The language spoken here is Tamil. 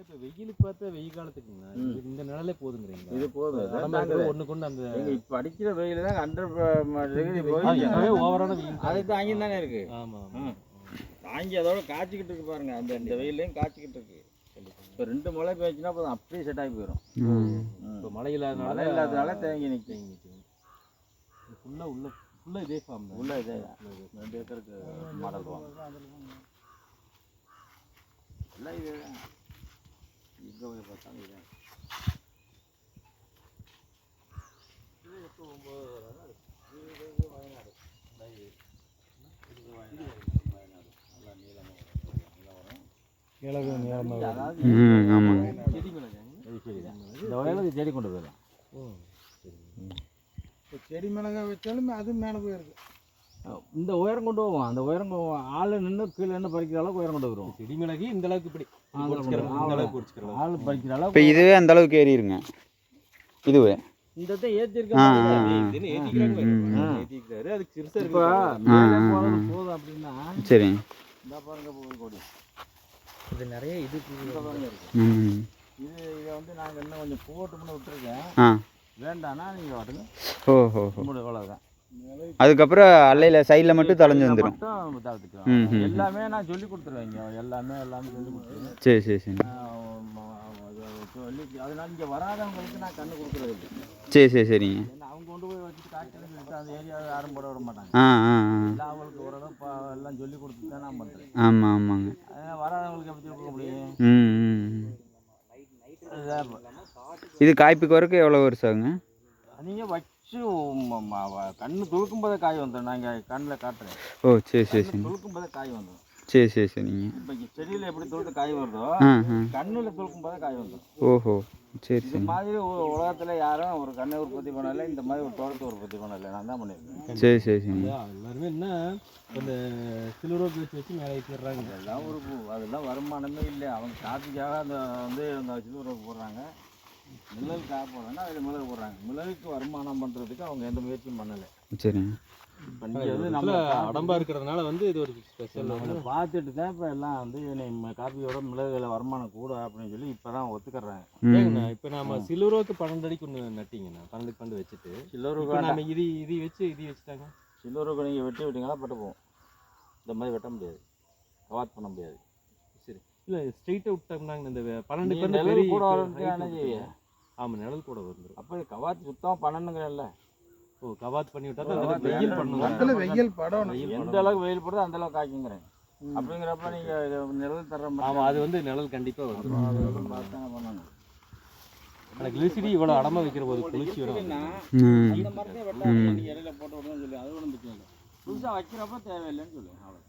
இப்ப வெயிலுக்கு பார்த்தா வெயில் காலத்துக்குங்கண்ணா இது இந்த நிழலே போதுங்கிறீங்களா? இது போதும். ஒண்ணுக்கு ஒண்ணு அந்த இப்ப அடிக்கிற வெயில் தான் ஹண்ட்ரட் டிகிரி ஆ, போய் எனவே ஓவரான வெயில் அது தாங்கி தானே இருக்கு. ஆமா ஆமா. ம். தாங்கி அதோட காய்ச்சிக்கிட்டு இருக்கு பாருங்க. அந்த இந்த வெயிலையும் காய்ச்சிக்கிட்டு இருக்கு. இப்போ ரெண்டு மழை பெய்ஞ்சுன்னா போதும். அப்படியே செட் ஆகி போயிடும் இப்போ மழை இல்லாதனால மழை இல்லாதனால தேங்கி நிற்கும் தேங்கி நிக்குது. இது ஃபுல்லா உள்ள ஃபுல்லா இதே ஃபார்ம் உள்ள இதே ரெண்டு ஏக்கருக்கு மாடல் வாங்க எல்லாம் இதே தான். அதாவது ம் ஆமாங்க. இந்த வயலுக்கு செடி கொண்டு போயிடலாம். ஓ இப்போ செடி மிளகாய் வச்சாலும் அது மேலே போயிருக்கு இந்த உயரம் கொண்டு போவோம். அந்த உயரம் ஆள் நின்று கீழே நின்று பறிக்கிற அளவுக்கு உயரம் கொண்டு வருவோம். செடி மிளகு இந்த அளவுக்கு இப்படி. அளவுக்கு. ஆள் பறிக்கிற இப்போ அளவுக்கு இதுவே அந்த அளவுக்கு ஏறிடுங்க இதுவே. இந்த இதை ஏற்றி ஆ, இருக்க ஆ. இதுன்னு ஏத்திக்கிறாங்க பாரு. ம். ஏத்திக்கிறாரு. அதுக்கு சிறுசா இப்போ இருக்கு. மேலே ஆ, ஆ, போகிறது ஆ. போதும் அப்படின்னா சரி. இந்த பாருங்க போகுது கொடி. இது நிறைய இது இது இதை வந்து நாங்கள் இன்னும் கொஞ்சம் போட்டும்னு விட்டுருக்கேன். ஆ. வேண்டாம்னா நீங்கள் வாட்டுங்க ஓ ஹோ ஹோ கும்பிடு அவ்வளோதான் அதுக்கப்புறம் அல்லையில் சைடில் மட்டும் தொலைஞ்சு வந்துடும். எல்லாமே நான் சொல்லி கொடுத்துருவேன் இங்க. எல்லாமே எல்லாமே சொல்லி கொடுத்துருவேன். சரி சரி சரி. சொல்லி அதனால இங்கே வராதவங்களுக்கு நான் கண்ணு கொடுக்குறது சரி சரி சரிங்க. அவங்க கொண்டு போய் வச்சுட்டு காய்ச்சல் சொல்லிட்டு அந்த ஏரியாவை யாரும் போட விட மாட்டாங்க. ஆ ஆ அவங்களுக்கு ஓரளவு எல்லாம் சொல்லி கொடுத்துட்டு தான் நான் பண்ணுறேன் ஆமாம் ஆமாங்க. வராதவங்களுக்கு எப்படி கொடுக்க முடியும்? ம் ம். இது காய்ப்புக்கு வரைக்கும் எவ்வளோ வருஷம் ஆகுங்க நீங்கள் வச்சு கண்ணு துளுக்கும் போதே காய் வந்துடும் நாங்கள் கண்ணில் காட்டுறேன். ஓ சரி சரி சரி துளுக்கும் போதே காய் வந்துடும் சரி சரி சரிங்க இப்போ செடியில் எப்படி துளுத்து காய் வருதோ கண்ணில் துளுக்கும் போதே காய் வந்துடும் ஓஹோ. சரி சரி. மாதிரி உலகத்துல யாரும் ஒரு கண்ணை உற்பத்தி பண்ணல இந்த மாதிரி ஒரு தோட்டத்தை உற்பத்தி பண்ணல. நான் தான் பண்ணியிருக்கேன். சரி சரி அதான் எல்லாருமே என்ன அந்த சிலுரோக்கு வச்சு வச்சு மேலே ஏற்றிடுறாங்க அதெல்லாம் ஒரு அதெல்லாம் வருமானமே இல்லை. அவங்க காப்பிக்காக அந்த வந்து அந்த சிலுவரை போடுறாங்க. மிளகு போடுறாங்கன்னா அதில் மிளகு போடுறாங்க. மிளகுக்கு வருமானம் பண்ணுறதுக்கு அவங்க எந்த முயற்சியும் பண்ணலை. சரிங்க நம்ம அடம்பா இருக்கிறதுனால வந்து இது ஒரு ஸ்பெஷல் பார்த்துட்டு தான் இப்போ எல்லாம் வந்து என்னை ம- காப்பியோட மிளகுல வருமானம் கூட அப்படின்னு சொல்லி இப்போ தான் ஒத்துக்கறாங்க இப்போ நம்ம சிலுரோக்கு பன்னெண்டு அடிக்கு ஒன்று நட்டிங்கண்ணா பன்னெண்டு பண்டு வச்சுட்டு. சில்லூருக்கு இப்போ நம்ம இது இது வச்சு இது வச்சுட்டாங்க. சில்லூருக்கு நீங்கள் வெட்டி விட்டீங்களா பட்டு போகும் இந்த மாதிரி வெட்ட முடியாது. கவாத் பண்ண முடியாது. இல்லை ஸ்ட்ரெயிட்டாக விட்டோம்னாங்க இந்த பன்னெண்டு பெரிய கூட? ஆமா நிழல் கூட வந்துடும் அப்போ கவாத் சுத்தமாக பண்ணணுங்கிறல்ல? ஓ கவாத் பண்ணி விட்டா தான் வெயில் மரத்தில் வெயில் படணும். வெயில் எந்த பண்ணணும். அளவுக்கு வெயில் போடுதோ அந்த அளவுக்கு காய்க்குங்கிறேன் அப்படிங்கிறப்ப நீங்கள் நிழல் தர்ற ஆமா அது வந்து நிழல் கண்டிப்பா வந்துடும் அதெல்லாம் பார்த்து தானே பண்ணணும்? ஆனால் கிளிசிடி இவ்வளோ அடமா வைக்கிற போது குளிர்ச்சி வரும். அந்த மரத்தை வெட்டாதீங்க நீங்கள் இடையில போட்டு விடணும்னு சொல்லி அது ஒன்றும் புதுசாக வைக்கிறப்ப தேவையில்லைன்னு சொல்லுவேன் அவ்வளோ